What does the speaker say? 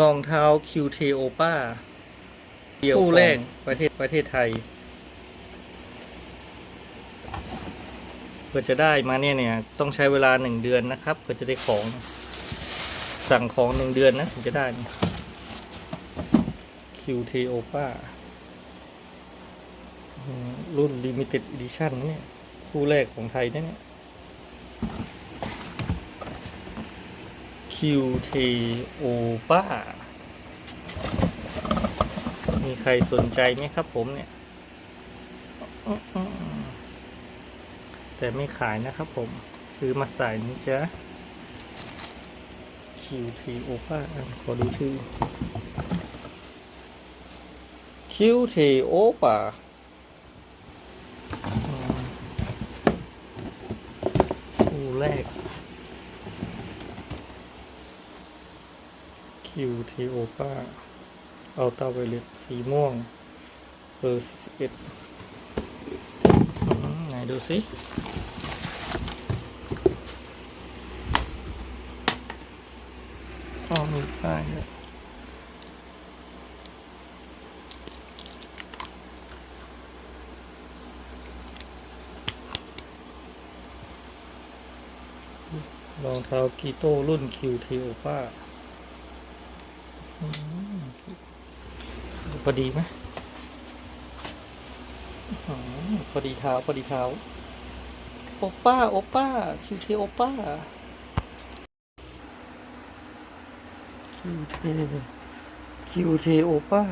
รองเท้าคิวเทโอป้าคู่แรกประเทศประเทศไทยเพื่อจะได้มาเนี่ยเนี่ย ต้องใช้เวลาหนึ่งเดือนนะครับเพื่อจะได้ของ สั่งของหนึ่งเดือนนะถึงจะได้คิวเทโอป้ารุ่น Limited Edition นะเนี่ย คู่แรกของไทยนะเนี่ย คิวเทโอป้า มีใครสนใจไหมครับผมเนี่ย แต่ไม่ขายนะครับผม ซื้อมาใส่นี่จ๊ะคิวเทโอป้า ขอดูชื่อคิวเทโอป้าคู่แรก คิวทีโอป้าอัลตราไวเลตสีม่วงเบอร์สิบเอ็ดไหนดูสิอ๋อมีป้ายด้วยรองเท้ากีโต้รุ่นคิวทีโอป้า พอดีไหมอ๋อพอดีเท้าพอดีเท้า โอป้า โอป้าคิวเทโอป้าคิวเทคิวเทโอป้า